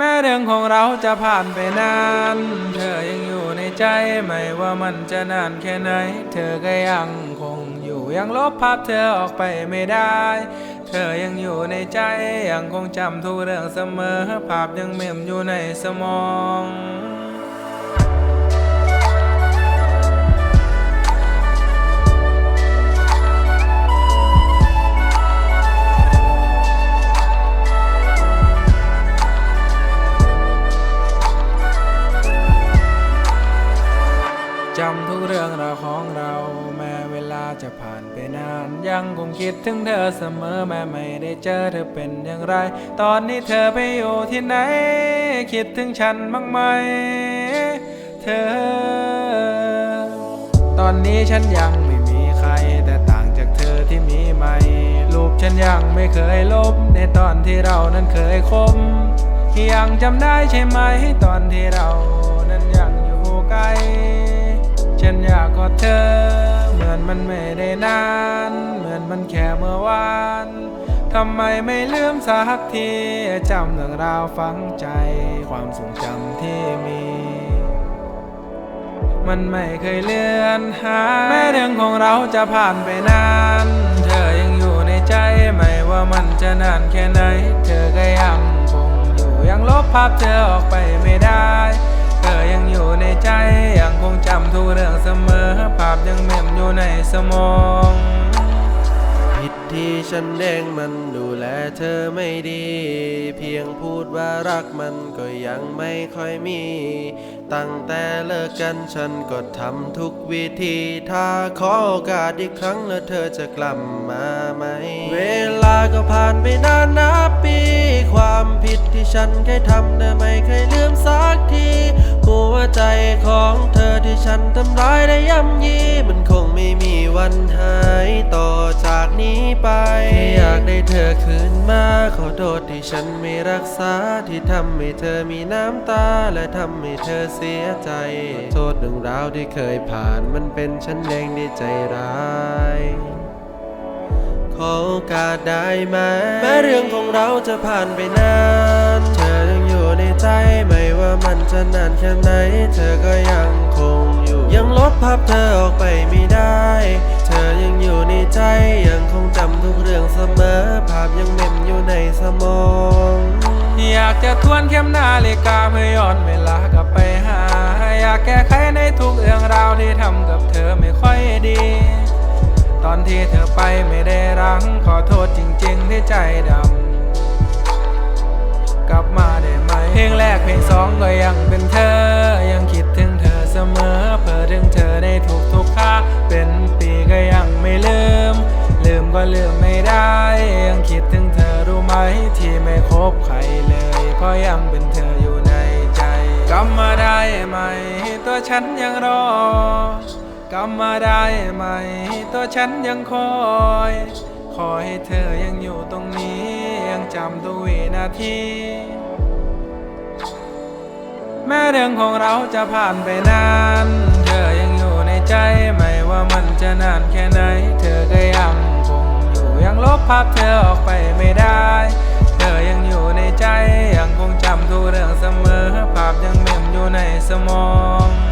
แม้เรื่องของเราจะผ่านไปนาน เธอยังอยู่ในใจไม่ว่ามันจะนานแค่ไหน เธอก็ยังคงอยู่ยังลบภาพเธอออกไปไม่ได้ เธอยังอยู่ในใจยังคงจำทุกเรื่องเสมอ ภาพยังเมมอยู่ในสมอง จำทุกเรื่องราวของเรา แม้เวลาจะผ่านไปนาน ยังคงคิดถึงเธอเสมอแม้ไม่ได้เจอเธอเป็นอย่างไร ตอนนี้เธอไปอยู่ที่ไหน คิดถึงฉันบ้างไหม เธอ ตอนนี้ฉันยังไม่มีใคร แต่ต่างจากเธอที่มีใหม่รูปฉันยังไม่เคยลบ ในตอนที่เรานั้นเคยคบยังจำได้ใช่ไหมตอนที่เรานั้นยังอยู่ไกล ฉันอยากกอดเธอ เหมือนมันไม่ได้นาน เหมือนมันแค่เมื่อวาน ทำไมไม่ลืมสักทีจำเรื่องราวฝังใจ ความทรงจำที่มี มันไม่เคยเลือนหายแม้เรื่องของเราจะผ่านไปนาน เธอยังอยู่ในใจไม่ว่ามันจะนานแค่ไหน เธอก็ยังคงอยู่ยังลบภาพเธอออกไปไม่ได้ เธอยังอยู่ในใจ พยังเมมอยู่ในสมองผิดที่ฉันเองมันดูแลเธอไม่ดี เพียงพูดว่ารักมันก็ยังไม่ค่อยมี ตั้งแต่เลิกกันฉันก็ทำทุกวิธี ถ้าขอโอกาสอีกครั้งแล้วเธอจะกลับมาไหม เวลาก็ผ่านไปนานนับปี ความผิดที่ฉันเคยทำเธอไม่เคยลืมสักที หัวใจของเธอ ฉันทำร้ายได้ย่ำยีมันคงไม่มีวันหายต่อจากนี้ไปแค่อยากได้เธอคืนมาขอโทษที่ฉันไม่รักษาที่ทำให้เธอมีน้ำตาและทำให้เธอเสียใจ โทษเรื่องราวที่เคยผ่านมันเป็นฉันเองที่ใจร้ายขอโอกาสได้ไหมแม้เรื่องของเราจะผ่านไปนาน เธอยังอยู่ในใจไม่ว่ามันจะนานแค่ไหน เธอก็ยังคง บภาพเธอออกไปไม่ได้ เธอยังอยู่ในใจยังคงจำทุกเรื่องเสมอ ภาพยังเมมอยู่ในสมอง อยากจะทวนเข็มนาฬิกาเพื่อย้อนเวลากลับไปหา อยากแก้ไขในทุกเรื่องราวที่ทำกับเธอไม่ค่อยดี ตอนที่เธอไปไม่ได้รังขอโทษจริงๆที่ใจดำกลับมาได้ไหมเพลงแรกเพลงสองก็ยังเป็น บใครเลยเพราะยังเป็นเธออยู่ในใจกลับมาได้ไหม ตัวฉันยังรอกลับมาได้ไหม ตัวฉันยังคอย ขอให้เธอยังอยู่ตรงนี้ ยังจำทุกวินาทีแม้เรื่องของเราจะผ่านไปนาน เธอยังอยู่ในใจไม่ว่ามันจะนานแค่ไหน เธอก็ยังคงอยู่ยังลบภาพเธอออกไปไม่ได้ อยังอยู่ในใจ ยังคงจำทุกเรื่องเสมอ ภาพยังเมมอยู่ในสมอง